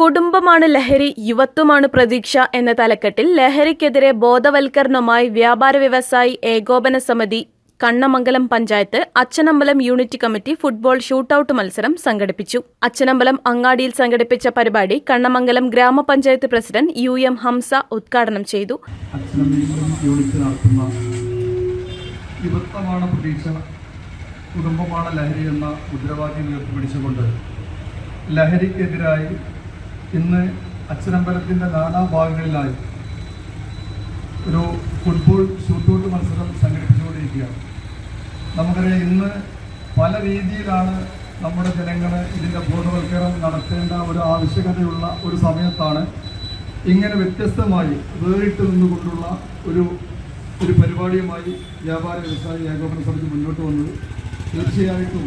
കുടുംബമാണ് ലഹരി യുവത്വമാണ് പ്രതീക്ഷ എന്ന തലക്കെട്ടിൽ ലഹരിക്കെതിരെ ബോധവൽക്കരണവുമായി വ്യാപാര വ്യവസായി ഏകോപന സമിതി Kannamangalam panchayat Achanambalam unit committee football shootout മത്സരം സംഘടിപ്പിച്ചു. അച്ചനമ്പലം അങ്ങാടിയിൽ സംഘടിപ്പിച്ച പരിപാടി കണ്ണമംഗലം ഗ്രാമപഞ്ചായത്ത് പ്രസിഡന്റ് യു എം ഹംസ ഉദ്ഘാടനം ചെയ്തു. യുവത്വമാണ് കുടുംബമാണ് ലഹരി എന്ന മുദ്രാവാക്യം ഉയർത്തിപ്പിടിച്ചുകൊണ്ട് ലഹരിക്കെതിരായി ഇന്ന് അച്ഛനമ്പലത്തിന്റെ നാനാഭാഗങ്ങളിലായി ഒരു ഫുട്ബോൾ ഷൂട്ടൗട്ട് മത്സരം സംഘടിപ്പിച്ചുകൊണ്ടിരിക്കുകയാണ്. നമുക്കറിയാം ഇന്ന് പല രീതിയിലാണ് നമ്മുടെ ജനങ്ങൾ ഇതിന്റെ ബോധവൽക്കരണം നടത്തേണ്ട ഒരു ആവശ്യകതയുള്ള ഒരു സമയത്താണ് ഇങ്ങനെ വ്യത്യസ്തമായി വേറിട്ട് നിന്നുകൊണ്ടുള്ള ഒരു ഒരു പരിപാടിയുമായി വ്യാപാര വ്യവസായ ഏകോപന സമിതി മുന്നോട്ട് വന്നത്. തീർച്ചയായിട്ടും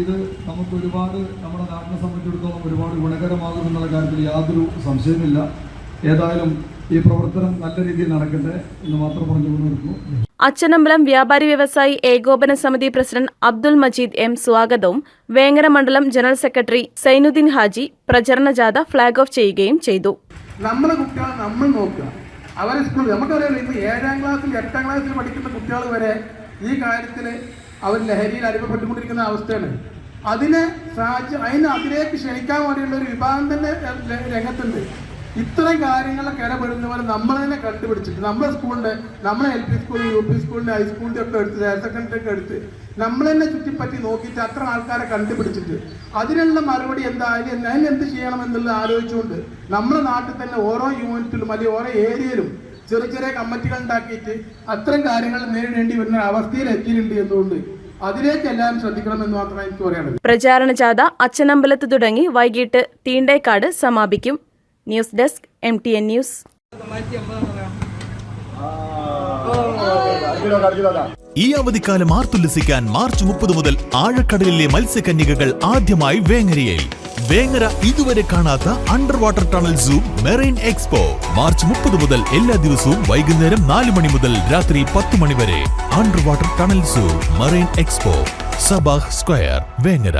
ഇത് നമുക്ക് ഒരുപാട് നമ്മുടെ നാടിനെ സംബന്ധിച്ചിടത്തോളം ഒരുപാട് ഗുണകരമാകുമെന്നുള്ള കാര്യത്തിൽ യാതൊരു സംശയമില്ല ഏതായാലും ഈ പ്രവർത്തനം നല്ല രീതിയിൽ നടക്കട്ടെ എന്ന് മാത്രം പറഞ്ഞുകൊണ്ട് നിർത്തുന്നു അച്ചനമ്പലം വ്യാപാരി വ്യവസായി ഏകോപന സമിതി പ്രസിഡന്റ് അബ്ദുൽ മജീദ് എം സ്വാഗതവും വേങ്ങര മണ്ഡലം ജനറൽ സെക്രട്ടറി സൈനുദ്ദീൻ ഹാജി പ്രചരണ ജാഥ ഫ്ളാഗ് ഓഫ് ചെയ്യുകയും ചെയ്തു. നമ്മുടെ കുട്ടികളെ നമ്മൾ നോക്കുക. അവരെ സ്കൂളിൽ നമുക്കറിയാം ഇന്ന് ഏഴാം ക്ലാസ്സിൽ എട്ടാം ക്ലാസ്സിൽ പഠിക്കുന്ന കുട്ടികൾ വരെ ഈ കാര്യത്തിൽ അവർ ലഹരിയിൽ അനുഭവപ്പെട്ടുകൊണ്ടിരിക്കുന്ന അവസ്ഥയാണ്. അതിനെ സാഹചര്യം അതിന് അതിലേക്ക് ക്ഷണിക്കാൻ വേണ്ടിയുള്ള ഒരു വിഭാഗം തന്നെ രംഗത്തുണ്ട്. ഇത്തരം കാര്യങ്ങളിലൊക്കെ ഇടപെടുന്നവർ നമ്മൾ തന്നെ കണ്ടുപിടിച്ചിട്ട് നമ്മുടെ സ്കൂളിന്റെ നമ്മളെ എൽ പി സ്കൂളിൽ യു പി സ്കൂളിന്റെ ഹൈസ്കൂളിന്റെ ഒക്കെ എടുത്ത് ഹയർ സെക്കൻഡറി ഒക്കെ എടുത്ത് നമ്മൾ തന്നെ ചുറ്റിപ്പറ്റി നോക്കിയിട്ട് അത്ര ആൾക്കാരെ കണ്ടുപിടിച്ചിട്ട് അതിനുള്ള മറുപടി എന്താ? അതിന് എന്ത് ചെയ്യണം എന്നുള്ളത് ആലോചിച്ചുകൊണ്ട് നമ്മുടെ നാട്ടിൽ തന്നെ ഓരോ യൂണിറ്റിലും അല്ലെങ്കിൽ ഓരോ ഏരിയയിലും ചെറിയ ചെറിയ കമ്മിറ്റികൾ ഉണ്ടാക്കിയിട്ട് അത്തരം കാര്യങ്ങൾ നേരിടേണ്ടി വരുന്ന അവസ്ഥയിൽ എത്തിയിട്ടുണ്ട് എന്നുകൊണ്ട് അതിലേക്ക് എല്ലാവരും ശ്രദ്ധിക്കണമെന്ന് മാത്രമേ എനിക്ക് പറയാനുള്ളൂ. പ്രചാരണ ജാഥ അച്ഛനമ്പലത്ത് തുടങ്ങി വൈകിട്ട് തീണ്ടേക്കാട് സമാപിക്കും. News desk M T N news. ഈ അവധിക്കാലം ആർത്തുല്ലസിക്കാൻ മാർച്ച് മുപ്പത് മുതൽ ആഴക്കടലിലെ മത്സ്യകന്യകകൾ ആദ്യമായി വേങ്ങരയിൽ വേങ്ങര ഇതുവരെ കാണാത്ത under water tunnel zoo marine expo March മുപ്പത് മുതൽ എല്ലാ ദിവസവും വൈകുന്നേരം നാല് മണി മുതൽ രാത്രി പത്ത് മണി വരെ under water tunnel zoo marine expo Sabah square Vengara.